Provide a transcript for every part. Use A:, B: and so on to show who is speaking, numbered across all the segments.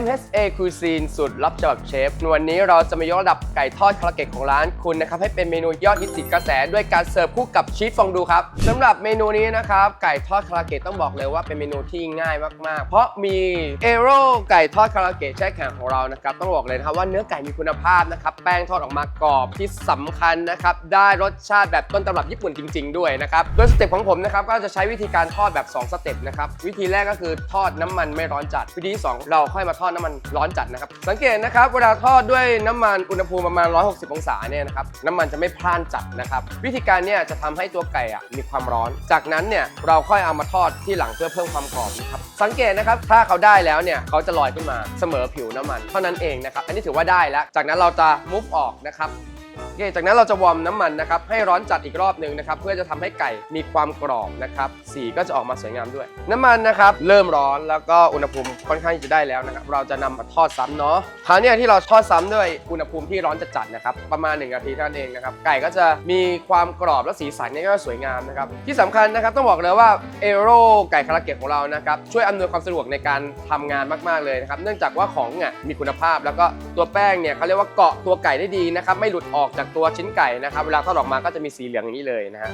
A: MHA Cuisine สุดลับฉบับเชฟ วันนี้เราจะมายกระดับไก่ทอดคาราเกะของร้านคุณนะครับ ให้เป็นเมนูยอดฮิตติดกระแส ด้วยการเสิร์ฟคู่กับชีสฟองดูครับสำหรับเมนูนี้นะครับ ไก่ทอดคาราเกะต้องบอกเลยว่าเป็นเมนูที่ง่ายมาก ๆ เพราะมีเอโร่ไก่ทอดคาราเกะแช่แข็งของเรานะครับ ต้องบอกเลยนะครับว่าเนื้อไก่มีคุณภาพนะครับ แป้งทอดออกมากรอบที่สำคัญนะครับ ได้รสชาติแบบต้นตำรับญี่ปุ่นจริง ๆ ด้วยนะครับ โดยสเต็ปของผมนะครับก็จะใช้วิธีการทอดแบบสองสเต็ปนะครับ วิธีแรกก็คือทอดน้ำมันไม่ร้อนจัด วิธีที่สองเราค่อยมาอดน้ำมันร้อนจัดนะครับ สังเกตนะครับ เวลาทอดด้วยน้ำมันอุณหภูมิประมาณ 160 องศาเนี่ยนะครับ น้ำมันจะไม่พล่านจัดนะครับ วิธีการเนี่ยจะทำให้ตัวไก่อะมีความร้อน จากนั้นเนี่ยเราค่อยเอามาทอดที่หลังเพื่อเพิ่มความกรอบนะครับ สังเกตนะครับ ถ้าเขาได้แล้วเนี่ยเขาจะลอยขึ้นมาเสมอผิวน้ำมัน เท่านั้นเองนะครับ อันนี้ถือว่าได้แล้ว จากนั้นเราจะมุฟออกนะครับ อเคจากนั้นเราจะวอร์มน้ำมันนะครับให้ร้อนจัดอีกรอบหนึ่งนะครับเพื่อจะทำให้ไก่มีความกรอบนะครับสีก็จะออกมาสวยงามด้วย น้ำมันนะครับเริ่มร้อนแล้วก็อุณหภูมิค่อนข้างจะได้แล้วนะครับเราจะนำมาทอดซ้ำเนาะคราวนี้ที่เราทอดซ้ำด้วยอุณหภูมิที่ร้อนจัดๆนะครับประมาณ 1 นาทีเท่านั้นเองนะครับไก่ก็จะมีความกรอบและสีสันนี่ก็สวยงามนะครับที่สำคัญนะครับต้องบอกเลยว่าเอโร่ไก่คาราเกะของเรานะครับช่วยอำนวยความสะดวกในการทำงานมากๆเลยนะครับเนื่องจากว่าของเนี่ยมีคุณภาพ แล้วก็ตัวแป้งเนี่ยเขาเรียกว่าเกาะตัวไก่ได้ดีนะครับไม่หลุดออกจากตัวชิ้นไก่นะครับเวลาทอดออกมาก็จะมีสีเหลืองอย่างนี้เลยนะฮะ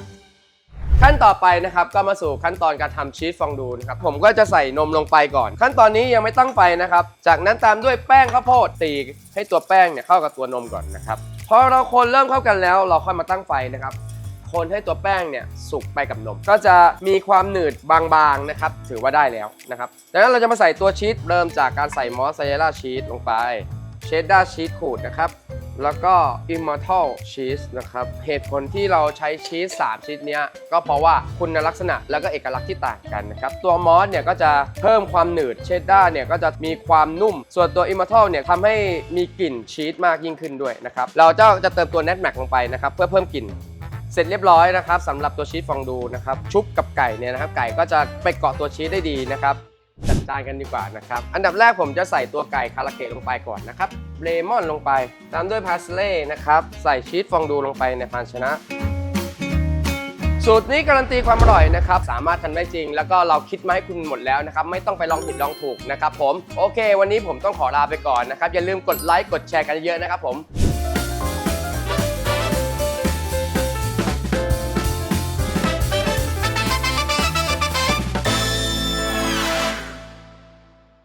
A: ขั้นต่อไปนะครับก็มาสู่ขั้นตอนการทำชีสฟองดูนะครับผมก็จะใส่นมลงไปก่อน ขั้นตอนนี้ยังไม่ตั้งไฟนะครับ จากนั้นตามด้วยแป้งข้าวโพดตีให้ตัวแป้งเนี่ยเข้ากับตัวนมก่อนนะครับพอเราคนเริ่มเข้ากันแล้วเราค่อยมาตั้งไฟนะครับ คนให้ตัวแป้งเนี่ยสุกไปกับนม ก็จะมีความหนืดบางๆนะครับ ถือว่าได้แล้วนะครับจากนั้นเราจะมาใส่ตัวชีสเริ่มจากการใส่มอสซาเรลล่าชีสลงไป เชดดาร์ชีสขูดนะครับ แล้วก็ Immortal Cheese นะครับ เหตุผลที่เราใช้ชีส 3ชนิดเนี้ยก็เพราะว่าคุณลักษณะแล้วก็เอกลักษณ์ที่ต่างกันนะครับ ตัวมอสเนี่ยก็จะเพิ่มความหนืดเชดดาร์เนี่ยก็จะมีความนุ่ม ส่วนตัว Immortal เนี่ยทำให้มีกลิ่นชีสมากยิ่งขึ้นด้วยนะครับ เราจะจะเติมตัว Net Max ลงไปนะครับเพื่อเพิ่มกลิ่นเสร็จเรียบร้อยนะครับสำหรับตัวชีสฟองดูนะครับชุบกับไก่เนี่ยนะครับไก่ก็จะไปเกาะตัวชีสได้ดีนะครับ จัดจานกันดีกว่านะครับ อันดับแรกผมจะใส่ตัวไก่คาราเกะลงไปก่อนนะครับเลมอนลงไป ตามด้วยพาสเล่นะครับ ใส่ชีสฟองดูลงไปในภาชนะ สูตรนี้การันตีความอร่อยนะครับ สามารถทำได้จริง แล้วก็เราคิดมาให้คุณหมดแล้วนะครับ ไม่ต้องไปลองผิดลองถูกนะครับผม โอเค วันนี้ผมต้องขอลาไปก่อนนะครับ อย่าลืมกดไลค์ กดแชร์กันเยอะนะครับผม